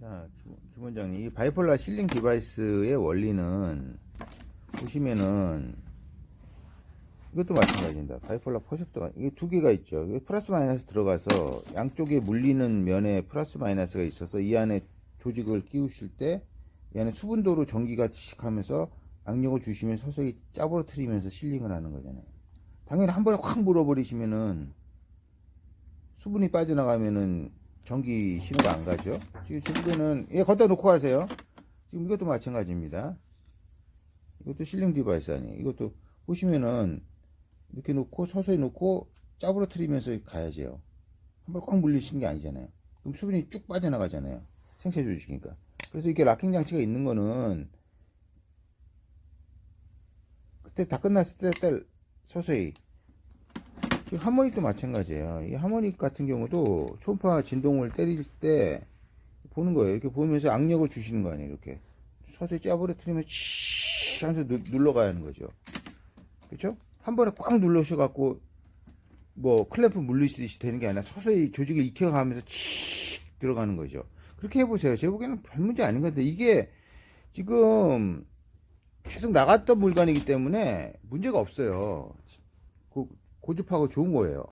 자, 김, 김 원장님, 이 바이폴라 실링 디바이스의 원리는 보시면은 이것도 마찬가지입니다. 바이폴라 포셉터가 이게 두 개가 있죠. 이게 플러스 마이너스 들어가서 양쪽에 물리는 면에 플러스 마이너스가 있어서 이 안에 조직을 끼우실 때 이 안에 수분도로 전기가 지식하면서 악력을 주시면 서서히 짜부러뜨리면서 실링을 하는 거잖아요. 당연히 한 번에 확 물어버리시면은 수분이 빠져나가면은 전기 신호가 안 가죠. 지금 지금은 예 걷다 놓고 가세요. 지금 이것도 마찬가지입니다. 이것도 실링 디바이스 아니에요. 이것도 보시면은 이렇게 놓고 서서히 놓고 짜부러뜨리면서 가야죠. 한번 꽉 물리시는 게 아니잖아요. 그럼 수분이 쭉 빠져나가잖아요. 생체 조직이니까. 그래서 이렇게 락킹 장치가 있는 거는 그때 다 끝났을 때딸 서서히 이 하모닉도 마찬가지예요. 이 하모닉 같은 경우도 초음파 진동을 때릴 때 보는 거예요. 이렇게 보면서 악력을 주시는 거 아니에요. 이렇게 서서히 짜부러뜨리면 치 하면서 누- 눌러가야 하는 거죠. 그렇죠? 한 번에 꽉 눌러셔갖고 뭐 클램프 물리시듯이 되는 게 아니라 서서히 조직을 익혀가면서 치 들어가는 거죠. 그렇게 해보세요. 제 보기에는 별 문제 아닌 것 같아요. 이게 지금 계속 나갔던 물건이기 때문에 문제가 없어요. 고, 고집하고 좋은 거예요.